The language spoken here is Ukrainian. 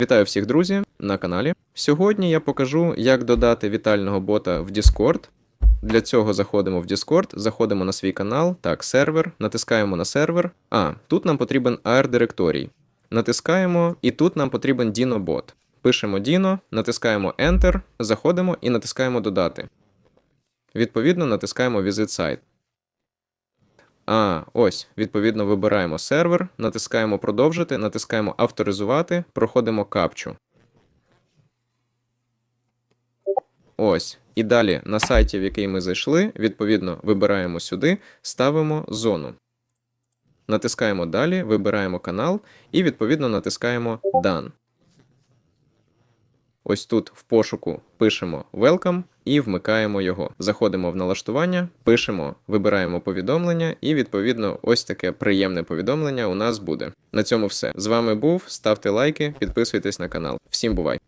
Вітаю всіх друзі на каналі. Сьогодні я покажу, як додати вітального бота в Discord. Для цього заходимо в Discord, заходимо на свій канал, так, сервер, натискаємо на сервер. А, тут нам потрібен AR директорій. Натискаємо, і тут нам потрібен Dino бот. Пишемо Dino, натискаємо Enter, заходимо і натискаємо Додати. Відповідно, натискаємо Visit Site. А, ось, відповідно, вибираємо сервер, натискаємо продовжити, натискаємо авторизувати, проходимо капчу. Ось. І далі на сайті, в який ми зайшли, відповідно, вибираємо сюди, ставимо зону. Натискаємо далі, вибираємо канал і відповідно натискаємо Done. Ось тут в пошуку пишемо Welcome і вмикаємо його. Заходимо в налаштування, пишемо, вибираємо повідомлення, і відповідно ось таке приємне повідомлення у нас буде. На цьому все. З вами був. Ставте лайки, підписуйтесь на канал. Всім бувай!